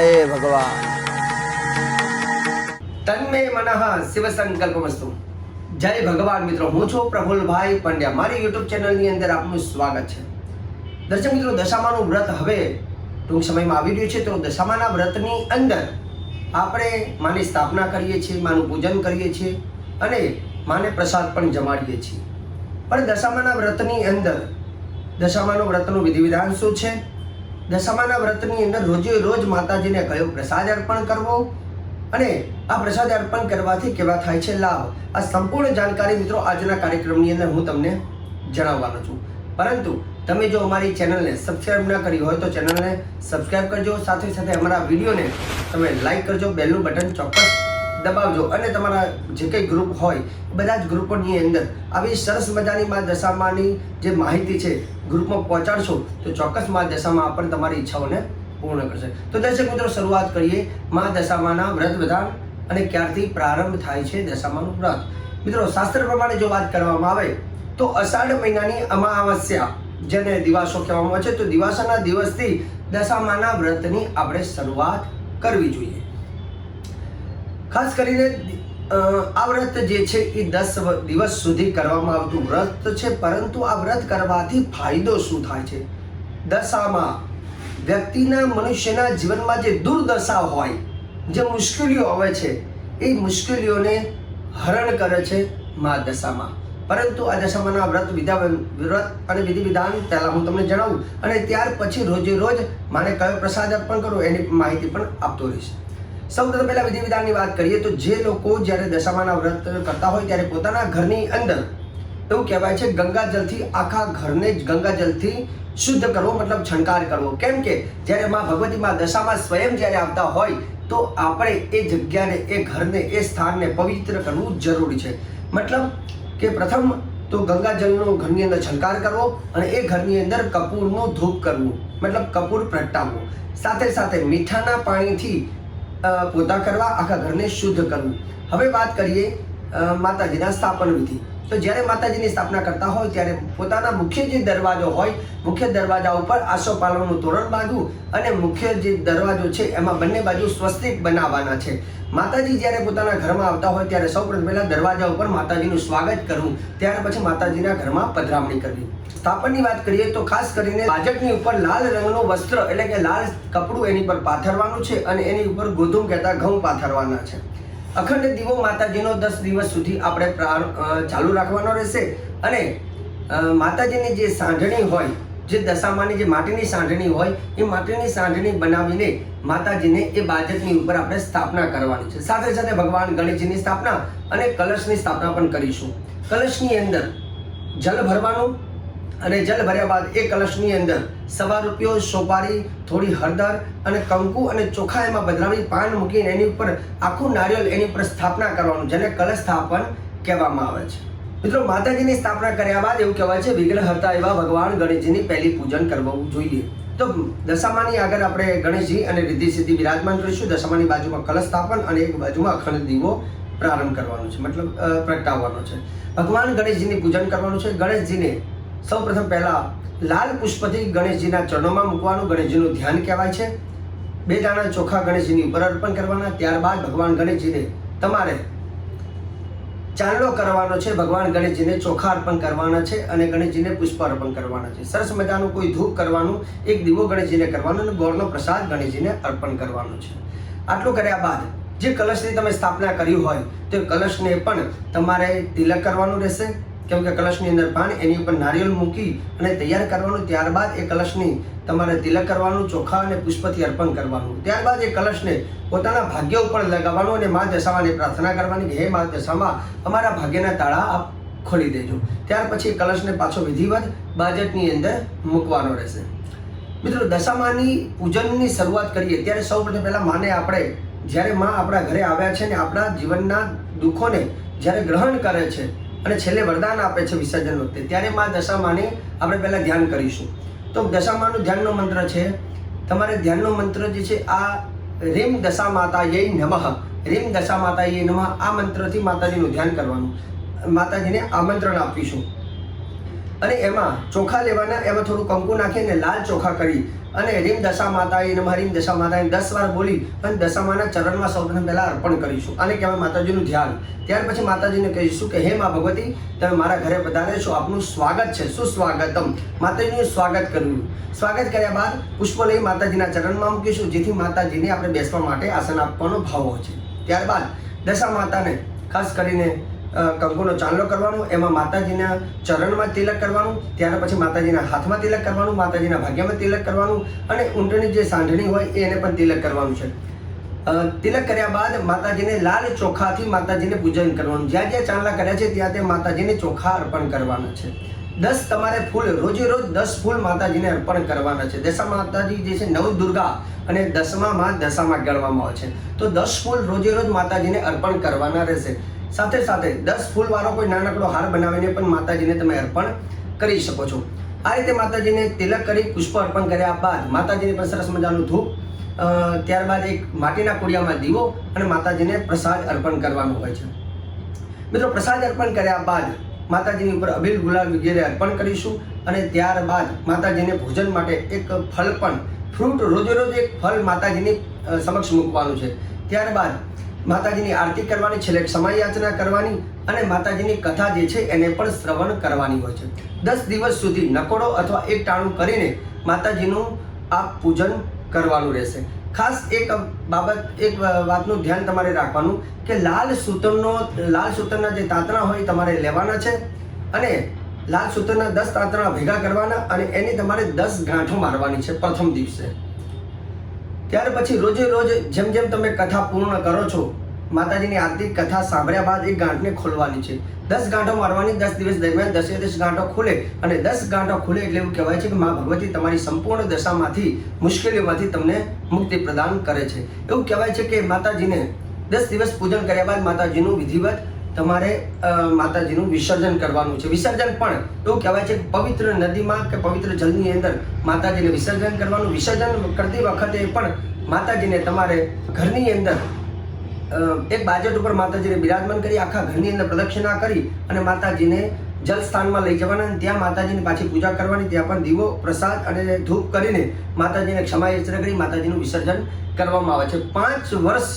જય ભગવાન તન્મે મનઃ શિવ સંકલ્પમસ્તુ જય ભગવાન મિત્રો હું છું પ્રફુલભાઈ પંડ્યા મારી યુટ્યુબ ચેનલની અંદર આપનું સ્વાગત છે દર્શક મિત્રો દશામાનું વ્રત હવે ટૂંક સમયમાં આવી રહ્યું છે. તો દશામાના વ્રતની અંદર આપણે માની સ્થાપના કરીએ છીએ, માનું પૂજન કરીએ છીએ અને માને પ્રસાદ પણ જમાડીએ છીએ. પણ દશામાના વ્રતની અંદર, દશામાનું વ્રતનું વિધિ વિધાન શું છે? દશામાના વ્રતની અંદર રોજે રોજ માતાજીને કયો પ્રસાદ અર્પણ કરવો? અને આ પ્રસાદ અર્પણ કરવાથી કેવા થાય છે લાભ? આ સંપૂર્ણ જાણકારી મિત્રો આજના કાર્યક્રમની અંદર હું તમને જણાવવાનો છું. પરંતુ તમે જો અમારી ચેનલને સબસ્ક્રાઇબ ન કરી હોય તો ચેનલને સબસ્ક્રાઇબ કરજો. સાથે સાથે અમારા વિડીયોને તમે લાઈક કરજો. બેલનું બટન ચોક્કસ દબાવજો. અને તમારા જે કંઈ ગ્રુપ હોય બધા જ ગ્રુપોની અંદર આવી સરસ મજાની મા દશામાની જે માહિતી છે ગ્રુપમાં પહોંચાડશો, તો ચોક્કસ મા દશામાં પણ તમારી ઈચ્છાઓને પૂર્ણ કરશે. તો દર્શક મિત્રો, શરૂઆત કરીએ મા દશામાના વ્રત વિધાન અને ક્યારથી પ્રારંભ થાય છે દશામાનું વ્રત. મિત્રો, શાસ્ત્ર પ્રમાણે જો વાત કરવામાં આવે, તો અષાઢ મહિનાની અમાવસ્યા, જેને દિવાસો કહેવામાં આવે છે, તો દિવાસાના દિવસથી દશામાના વ્રતની આપણે શરૂઆત કરવી જોઈએ. ખાસ કરીને આ વ્રત જે છે એ દસ દિવસ સુધી કરવામાં આવતું વ્રત છે, પરંતુ આ વ્રત કરવાથી ફાયદો શું થાય છે? દશામાં, વ્યક્તિના મનુષ્યના જીવનમાં જે દુર્દશા હોય, જે મુશ્કેલીઓ આવે છે, એ મુશ્કેલીઓને હરણ કરે છે મા દશામાં. પરંતુ આ દશામાના વ્રત વિધા વ્રત અને વિધિ વિધાન પહેલાં હું તમને જણાવું અને ત્યાર પછી રોજે રોજ મારે કયો પ્રસાદ અર્પણ કરવો એની માહિતી પણ આપતો રહીશ. સૌ પ્રથમ પહેલા વિધિ વિધાનની વાત કરીએ તો જે લોકો જ્યારે દશામાના વ્રત કરતા હોય ત્યારે પોતાના ઘરની અંદર એવું કહેવાય છે ગંગાજળથી આખા ઘરને જ ગંગાજળથી શુદ્ધ કરવો, મતલબ છંટકાર કરવો. કેમ કે જ્યારે માં ભગવતી માં દશામાં સ્વયં જ્યારે આવતા હોય તો આપણે એ જગ્યાને, એ ઘરને, એ સ્થાનને પવિત્ર કરવું જરૂરી છે. મતલબ કે પ્રથમ તો ગંગાજળનો ઘરની અંદર છંટકાર કરવો અને એ ઘરની અંદર કપૂરનો ધૂપ કરવું, મતલબ કપૂર પ્રગટાવવું. સાથે સાથે મીઠાના પાણીથી પોતા કરવા, આખા ઘરને શુદ્ધ કરવું. હવે વાત કરીએ માતાજીના સ્થાપન વિધિ. તો જ્યારે માતાજીની સ્થાપના કરતા હોય, ત્યારે પોતાના મુખ્ય જે દરવાજો હોય, મુખ્ય દરવાજા ઉપર આસોપાલવનું તોરણ બાંધવું અને મુખ્ય જે દરવાજો છે, એમાં બંને બાજુ સ્વસ્તિક બનાવવાના છે. માતાજી જ્યારે પોતાના ઘરમાં આવતા હોય ત્યારે સૌપ્રથમ પહેલા દરવાજા ઉપર માતાજીનું સ્વાગત કરવું, ત્યાર પછી માતાજીના ઘરમાં પધરામણી કરવી. સ્થાપનની વાત કરીએ તો ખાસ કરીને બાજટની ઉપર લાલ રંગનું વસ્ત્ર એટલે કે લાલ કપડું એની પર પાથરવાનું છે અને એની ઉપર ગોધુમ કહેતા ઘઉં પાથરવાના છે. અખંડ દીવો માતાજીનો દસ દિવસ સુધી આપણે ચાલુ રાખવાનો રહેશે અને માતાજીની જે સાંઢણી હોય જે દશામાની જે માટીની સાંઢણી હોય, એ માટીની સાંઢણી બનાવીને માતાજીને એ બાજટની ઉપર આપણે સ્થાપના કરવાની છે. સાથે સાથે ભગવાન ગણેશજીની સ્થાપના અને કલશની સ્થાપના પણ કરીશું. કલશની અંદર જલ ભરવાનું અને જલ ભર્યા બાદ એ કલશની અંદર સવા રૂપિયો, સોપારી, થોડી હળદર અને કંકુ અને ચોખા એમાં બદલાવી પાન મૂકીને એની ઉપર આખું નારિયેળ એની ઉપર સ્થાપના કરવાનું, જેને કલશ સ્થાપન કહેવામાં આવે છે. મિત્રો, માતાજીની સ્થાપના કર્યા બાદ એવું કહેવાય છે, વિઘ્ન હરતા એવા ભગવાન ગણેશજીની પહેલી પૂજન કરવું જોઈએ. તો દશામાની આગળ આપણે ગણેશજી અને રિદ્ધિ સિદ્ધિ વિરાજમાન કરીશું. દશામાની બાજુમાં કલશ સ્થાપન અને એક બાજુમાં અખંડ દીવો પ્રારંભ કરવાનો છે, મતલબ પ્રગટાવવાનો છે. ભગવાન ગણેશજીની પૂજન કરવાનું છે. ગણેશજીને સૌ પ્રથમ પહેલા લાલ પુષ્પથી ગણેશજીના ચરણોમાં મૂકવાનું. ગણેશજીનું ધ્યાન કહેવાય છે. બે દાણા ચોખા ગણેશજીની ઉપર અર્પણ કરવાના. ત્યારબાદ ભગવાન ગણેશજીને તમારે ચાંદલો કરવાનો છે, ભગવાન ગણેશજીને ચોખા અર્પણ કરવાના છે અને ગણેશજીને પુષ્પ અર્પણ કરવાના છે. સરસ મજાનું કોઈ ધૂપ કરવાનું, એક દીવો ગણેશજીને કરવાનો અને ગોળનો પ્રસાદ ગણેશજીને અર્પણ કરવાનો છે. આટલું કર્યા બાદ, જે કલશની તમે સ્થાપના કરી હોય, તે કલશને પણ તમારે તિલક કરવાનું રહેશે કેમ કે કલશની અંદર પાન એની ઉપર નારિયેળ મૂકી અને તૈયાર કરવાનું, ત્યારબાદ એ કલશની તમારે તિલક કરવાનું, ચોખા અને પુષ્પથી અર્પણ કરવાનું. ત્યારબાદ એ કલશને પોતાના ભાગ્ય ઉપર લગાવવાનું અને મા દશામાની પ્રાર્થના કરવાની કે, હે મા દશામાં, અમારા ભાગ્યના તાળા આપ ખોલી દેજો. ત્યાર પછી કલશને પાછો વિધિવત બાજટની અંદર મૂકવાનો રહેશે. મિત્રો, દશામાની પૂજનની શરૂઆત કરીએ. ત્યારે સૌ પ્રથમ પહેલાં માને આપણે, જ્યારે માં આપણા ઘરે આવ્યા છે ને આપણા જીવનના દુઃખોને જ્યારે ગ્રહણ કરે છે અને છેલ્લે વરદાન આપે છે વિસર્જન વખતે. ત્યારે માં દશામાને આપણે પહેલાં ધ્યાન કરીશું. તો દશામાનું ધ્યાનનો મંત્ર છે. તમારે ધ્યાનનો મંત્ર જે છે, આ રીમ દશા માતા યે નમઃ. રીમ દશા માતા યે નમઃ, આ મંત્રથી માતાજીનું ધ્યાન કરવાનું. માતાજીને આમંત્રણ આપીશું. અને એમાં ચોખા લેવાના, એમાં થોડું કંકુ નાખીને લાલ ચોખા કરી અને રીમ દશા માતા એને હરીમ દશા માતા દસ વાર બોલી અને દશામાના ચરણમાં સૌપ્રથમ પહેલાં અર્પણ કરીશું. અને કહેવાય માતાજીનું ધ્યાન. ત્યાર પછી માતાજીને કહીશું કે, હે મા ભગવતી, તમે મારા ઘરે પધારે છો. આપનું સ્વાગત છે. સુસ્વાગતમ. માતાજીનું સ્વાગત કર્યું. સ્વાગત કર્યા બાદ પુષ્પ લઈ માતાજીના ચરણમાં મૂકીશું, જેથી માતાજીને આપણે બેસવા માટે આસન આપવાનો ભાવ હોય છે. ત્યારબાદ દશા માતાને ખાસ કરીને કંકુનો ચાંદલો કરવાનો, એમાં માતાજીના ચરણમાં તિલક કરવાનું, ત્યાર પછી માતાજીના હાથમાં તિલક કરવાનું, માતાજીના ભાગ્યમાં તિલક કરવાનું અને ઊંટની જે સાંઢણી હોય એને પણ તિલક કરવાનું છે. તિલક કર્યા બાદ માતાજીને લાલ ચોખાથી માતાજીને પૂજન કરવાનું. જ્યાં જ્યાં ચાંદલા કર્યા છે ત્યાં ત્યાં માતાજીને ચોખા અર્પણ કરવાના છે. દસ તમારે ફૂલ, રોજે રોજ દસ ફૂલ માતાજીને અર્પણ કરવાના છે. દશા માતાજી જે છે, નવ દુર્ગા અને દસમામાં દશામાં ગણવામાં આવે છે. તો દસ ફૂલ રોજે રોજ માતાજીને અર્પણ કરવાના રહેશે. સાથે સાથે દસ ફૂલ વાળો કોઈ નાનકડો હાર બનાવીને પણ માતાજીને તમે અર્પણ કરી શકો છો. આ રીતે માતાજીને તિલક કરી પુષ્પ અર્પણ કર્યા બાદ માતાજીને પણ સરસ મજાનું ધૂપ ત્યારબાદ એક માટીના કુડિયામાં દીવો અને માતાજીને પ્રસાદ અર્પણ કરવાનો હોય છે. મિત્રો, પ્રસાદ અર્પણ કર્યા બાદ માતાજીની ઉપર અબીલ ગુલાલ વગેરે અર્પણ કરીશું અને ત્યારબાદ માતાજીને ભોજન માટે એક ફળ પણ, ફ્રૂટ રોજે રોજ એક ફળ માતાજીની સમક્ષ મૂકવાનું છે. ત્યારબાદ માતાજીની આરતી કરવાની, છેલ્લે સમય યાચના કરવાની અને માતાજીની કથા જે છે એને પણ શ્રવણ કરવાની હોય છે. દસ દિવસ સુધી નકોડો અથવા એક ટાણું કરીને માતાજીનું આ પૂજન કરવાનું રહેશે. ખાસ એક બાબત, એક વાતનું ધ્યાન તમારે રાખવાનું કે લાલ સૂતરનો, લાલ સૂતરના જે તાંતણા હોય એ તમારે લેવાના છે અને લાલ સૂતરના દસ તાંતણા ભેગા કરવાના અને એની તમારે દસ ગાંઠો મારવાની છે પ્રથમ દિવસે. ત્યાર પછી રોજે રોજ જેમ જેમ તમે કથા પૂર્ણ કરો છો, માતાજીની આરતી, કથા સાંભળ્યા બાદ એક ગાંઠને ખોલવાની છે. દસ ગાંઠો મારવાની, દસ દિવસ દરમિયાન દસે દસ ગાંઠો ખુલે અને દસ ગાંઠો ખુલે એટલે એવું કહેવાય છે કે મા ભગવતી તમારી સંપૂર્ણ દશામાંથી મુશ્કેલીઓમાંથી તમને મુક્તિ પ્રદાન કરે છે. એવું કહેવાય છે કે માતાજીને દસ દિવસ પૂજન કર્યા બાદ માતાજીનું વિધિવત તમારે માતાજીનું વિસર્જન કરવાનું છે. વિસર્જન પણ એવું કહેવાય છે પવિત્ર નદીમાં કે પવિત્ર જલની અંદર માતાજીને વિસર્જન કરવાનું. વિસર્જન કરતી વખતે પણ માતાજીને તમારે ઘરની અંદર એક બાજટ ઉપર માતાજીને બિરાજમાન કરી, આખા ઘરની અંદર પ્રદક્ષિણા કરી અને માતાજીને જલ સ્થાનમાં લઈ જવાના ત્યાં માતાજીની પાછી પૂજા કરવાની. ત્યાં પણ દીવો, પ્રસાદ અને ધૂપ કરીને માતાજીને ક્ષમા યાચના કરી, માતાજીનું વિસર્જન કરવામાં આવે છે. પાંચ વર્ષ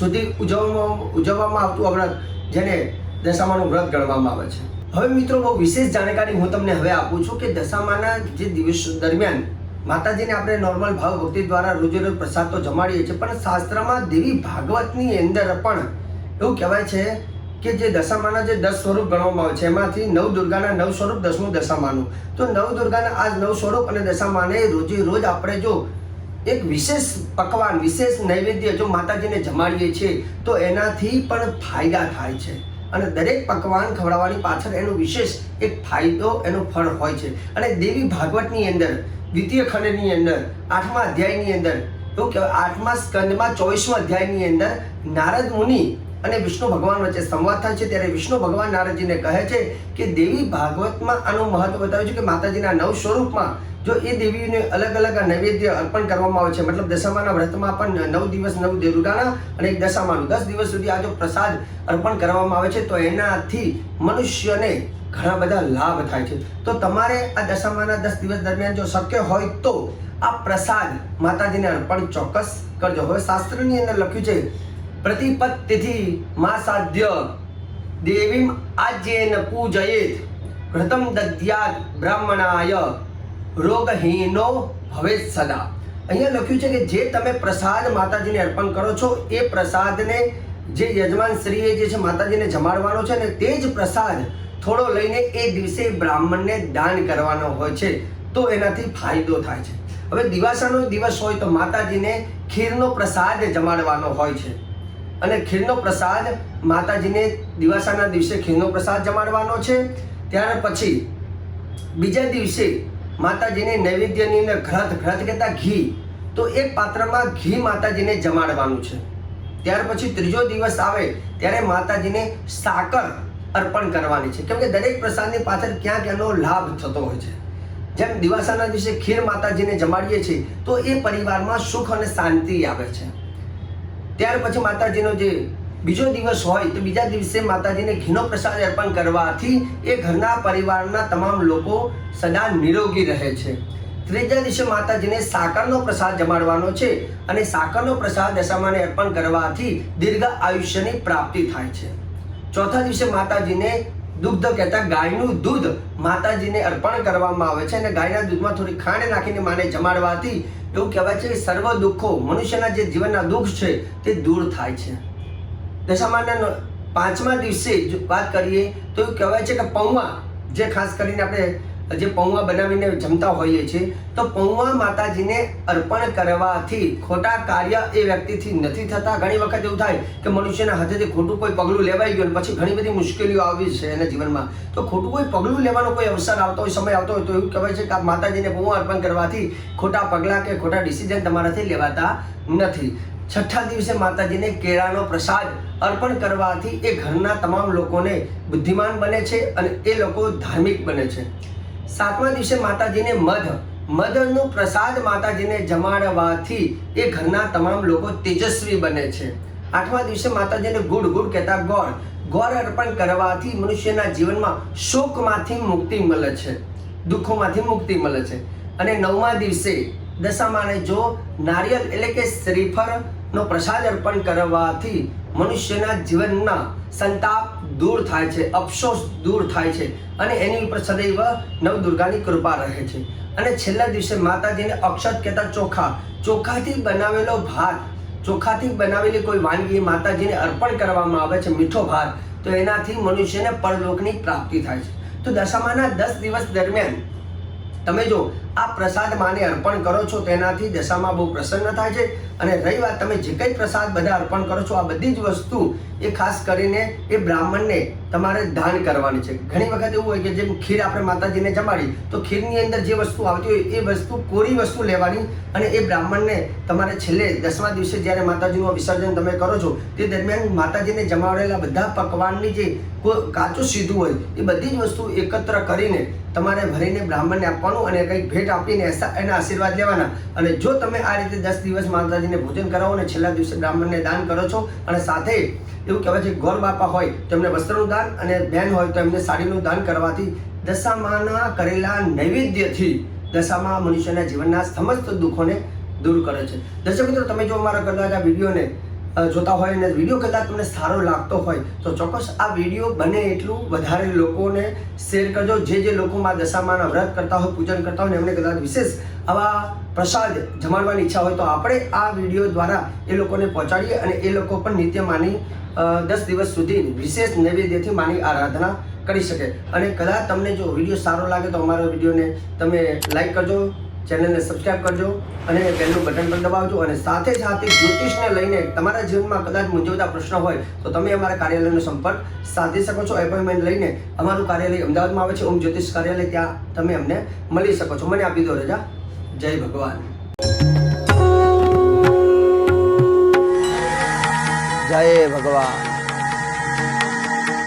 સુધી ઉજવવામાં ઉજવવામાં આવતું વ્રત, જેને દશામાનું વ્રત ગણવામાં આવે છે. હવે મિત્રો, બહુ વિશેષ જાણકારી હું તમને હવે આપું છું કે દશામાના જે દિવસ દરમિયાન માતાજીને આપણે નોર્મલ ભાવ ભક્તિ દ્વારા રોજે રોજ પ્રસાદ તો જમાડીએ છીએ, પણ શાસ્ત્રમાં દેવી ભાગવતની અંદર પણ એવું કહેવાય છે કે જે દશામાના જે દસ સ્વરૂપ ગણવામાં આવે છે, એમાંથી નવ દુર્ગાના નવ સ્વરૂપ દસમું દશામાનું. તો નવ દુર્ગાના આ નવ સ્વરૂપ અને દશામાને રોજે રોજ આપણે જો એક વિશેષ પકવાન, વિશેષ નૈવેદ્ય જો માતાજીને જમાડીએ છીએ, તો એનાથી પણ ફાયદા થાય છે. અને દરેક પકવાન ખવડાવવાની પાછળ એનો વિશેષ એક ફાયદો, એનો ફળ હોય છે. અને દેવી ભાગવતની અંદર, દ્વિતીય ખંડની અંદર, આઠમા અધ્યાયની અંદર તો કહેવાય, આઠમા સ્કંદમાં ચોવીસમા અધ્યાયની અંદર નારદ મુનિ અને વિષ્ણુ ભગવાન વચ્ચે સંવાદ થાય છે, ત્યારે વિષ્ણુ ભગવાન નારદજીને કહે છે કે દેવી ભાગવતમાં આનું મહત્વ બતાવ્યું છે કે માતાજીના નવ સ્વરૂપમાં જો એ દેવીને અલગ અલગ નૈવેદ્ય અર્પણ કરવામાં આવે છે, મતલબ દશામાના વ્રતમાં પણ નવ દિવસ નવ દુર્ગાના અને એક દશામાનું. દસ દિવસ સુધી આ જો પ્રસાદ અર્પણ કરવામાં આવે છે, તો એનાથી મનુષ્યને ઘણા બધા લાભ થાય છે. તો તમારે આ દશામાના દસ દિવસ દરમિયાન જો શક્ય હોય તો આ પ્રસાદ માતાજીને અર્પણ ચોક્કસ કરજો. હવે શાસ્ત્રની અંદર લખ્યું છે પ્રતિપત્તિથી મા સાધ્ય દેવીમ આજ્યેન પૂજયેત ઘૃતમ દદ્યાત બ્રાહ્મણાય રોગહીનો હવે સદા. અહીંયા લખ્યું છે કે જે તમે પ્રસાદ માતાજીને અર્પણ કરો છો, એ પ્રસાદને જે યજમાન શ્રીએ જે છે માતાજીને જમાડવાનો છે ને તે જ પ્રસાદ થોડો લઈને એ દિવસે બ્રાહ્મણને દાન કરવાનો હોય છે, તો એનાથી ફાયદો થાય છે. હવે દિવાસાનો દિવસ હોય તો માતાજીને ખીરનો પ્રસાદ જમાડવાનો હોય છે. અને ખીરનો પ્રસાદ માતાજીને દિવાસાના દિવસે ખીરનો પ્રસાદ જમાડવાનો છે. ત્યાર પછી બીજા દિવસે માતાજીને નૈવેદ્યની અંદર ઘ્રત ઘ્રત કહેતા ઘી, તો એક પાત્રમાં ઘી માતાજીને જમાડવાનું છે. ત્યાર પછી ત્રીજો દિવસ આવે ત્યારે માતાજીને સાકર અર્પણ કરવાની છે. કેમ કે દરેક પ્રસાદની પાછળ ક્યાંક એનો લાભ થતો હોય છે. જેમ દિવાસાના દિવસે ખીર માતાજીને જમાડીએ છીએ, તો એ પરિવારમાં સુખ અને શાંતિ આવે છે. ત્યાર પછી માતાજીનો જે બીજો દિવસ હોય તો બીજા દિવસે માતાજીને ઘીનો પ્રસાદ અર્પણ કરવાથી એ ઘરના પરિવારના તમામ લોકો સદા નિરોગી રહે છે. ત્રીજા દિવસે માતાજીને સાકરનો પ્રસાદ જમાડવાનો છે અને સાકરનો પ્રસાદ દશામાને અર્પણ કરવાથી દીર્ઘ આયુષ્યની પ્રાપ્તિ થાય છે. ચોથા દિવસે માતાજીને દુગ્ધ કહેતા ગાયનું દૂધ માતાજીને અર્પણ કરવામાં આવે છે અને ગાયના દૂધમાં થોડી ખાંડ નાખીને માને જમાડવાથી એવું કહેવાય છે કે સર્વ દુઃખો મનુષ્યના જે જીવનના દુઃખ છે તે દૂર થાય છે. દશામાના પાંચમા દિવસે વાત કરીએ તો એવું કહેવાય છે કે પૌવા જે ખાસ કરીને આપણે જે પૌવા બનાવીને જમતા હોઈએ છીએ, તો પૌવા માતાજીને અર્પણ કરવાથી ખોટા કાર્ય એ વ્યક્તિથી નથી થતા. ઘણી વખત એવું થાય કે મનુષ્યના હાથેથી ખોટું કોઈ પગલું લેવાઈ ગયું પછી ઘણી બધી મુશ્કેલીઓ આવી છે એના જીવનમાં. તો ખોટું કોઈ પગલું લેવાનો કોઈ અવસર આવતો હોય, સમય આવતો હોય તો એવું કહેવાય છે કે માતાજીને પૌવા અર્પણ કરવાથી ખોટા પગલાં કે ખોટા ડિસિઝન તમારાથી લેવાતા નથી. છઠ્ઠા દિવસે માતાજીને કેળાનો પ્રસાદ અર્પણ કરવાથી એ ઘરના તમામ લોકોને બુદ્ધિમાન બને છે અને એ લોકો ધાર્મિક બને છે. સાતમા દિવસે માતાજીને મધ. મધનો પ્રસાદ માતાજીને જમાડવાથી એ ઘરના તમામ લોકો તેજસ્વી બને છે. આઠમા દિવસે માતાજીને ગુડ ગુડ કહેતા ગોળ. ગોળ અર્પણ કરવાથી મનુષ્યના જીવનમાં શોકમાંથી મુક્તિ મળે છે. દુઃખોમાંથી મુક્તિ મળે છે. અને નવમા દિવસે દશામાને જો નારિયેળ એટલે કે શ્રીફળનો પ્રસાદ અર્પણ કરવાથી મનુષ્યના જીવનના સંતાપ દૂર થાય છે, અફસોસ દૂર થાય છે અને એની ઉપર સદૈવ નવદુર્ગાની કૃપા રહે છે. અને છેલ્લા દિવસે માતાજીને અક્ષત કહેતા ચોખા, ચોખાથી બનાવેલો ભાત, ચોખાથી બનાવેલી કોઈ વાનગી માતાજીને અર્પણ કરવામાં આવે છે મીઠો ભાત, તો એનાથી મનુષ્યને પરલોકની પ્રાપ્તિ થાય છે. તો દશામાના દસ દિવસ દરમિયાન તમે જો આ પ્રસાદ માને અર્પણ કરો છો તેનાથી દશામાં બહુ પ્રસન્ન થાય છે. અને રહી વાત, તમે જે કંઈ પ્રસાદ બધા અર્પણ કરો છો, આ બધી જ વસ્તુ એ ખાસ કરીને એ બ્રાહ્મણને તમારે દાન કરવાની છે. ઘણી વખત એવું હોય કે જેમ ખીર આપણે માતાજીને જમાડી, તો ખીરની અંદર જે વસ્તુ આવતી હોય, એ વસ્તુ, કોરી વસ્તુ લેવાની અને એ બ્રાહ્મણને તમારે છેલ્લે દસમા દિવસે જ્યારે માતાજીનું વિસર્જન તમે કરો છો, તે દરમિયાન માતાજીને જમાડેલા બધા પકવાનની જે કાચું સીધું હોય, એ બધી જ વસ્તુ એકત્ર કરીને તમારે ભરીને બ્રાહ્મણને આપવાનું અને કંઈક ભેટ આપીને એના આશીર્વાદ લેવાના. અને જો તમે આ રીતે દસ દિવસ માતાજીને ભોજન કરાવો અને છેલ્લા દિવસે બ્રાહ્મણને દાન કરો છો, અને સાથે એવું કહેવાય છે, ગોર બાપા હોય તો એમને વસ્ત્રનું દાન અને બહેન હોય તો એમને સાડીનું દાન કરવાથી દશામાના કરેલા નૈવેદ્યથી દશામાં મનુષ્યના જીવનના સમસ્ત દુઃખોને દૂર કરે છે. દર્શક મિત્રો, તમે જો અમારા કદાચ આ વિડીયોને જોતા હોય અને વીડિયો કદાચ તમને સારો લાગતો હોય, તો ચોક્કસ આ વીડિયો બને એટલું. વધારે લોકોને શેર કરજો. જે જે લોકોમાં દશામાના વ્રત કરતા હોય, પૂજન કરતા હોય એમને કદાચ વિશેષ આવા પ્રસાદ જમાડવાની ઈચ્છા હોય, તો આપણે આ વીડિયો દ્વારા એ લોકોને પહોંચાડીએ અને એ લોકો પણ નિત્ય માની દસ દિવસ સુધી વિશેષ નૈવેદ્યથી માની આરાધના કરી શકે. અને કદાચ તમને જો વીડિયો સારો લાગે, તો અમારા વિડીયોને તમે લાઈક કરજો. ચેનલને સબસ્ક્રાઇબ કરજો અને બેલનું બટન પણ દબાવજો અને સાથે સાથે જ્યોતિષને લઈને તમારા જીવનમાં કદાચ મૂંઝવતા પ્રશ્ન હોય તો તમે અમારા કાર્યાલયનો સંપર્ક સાધી શકો છો. એપોઇન્ટમેન્ટ લઈને અમારું કાર્યાલય અમદાવાદમાં આવે છે. ઓમ જ્યોતિષ કાર્યાલય, ત્યાં તમે અમને મળી શકો છો. મને આપી દો રજા. જય ભગવાન. જય ભગવાન.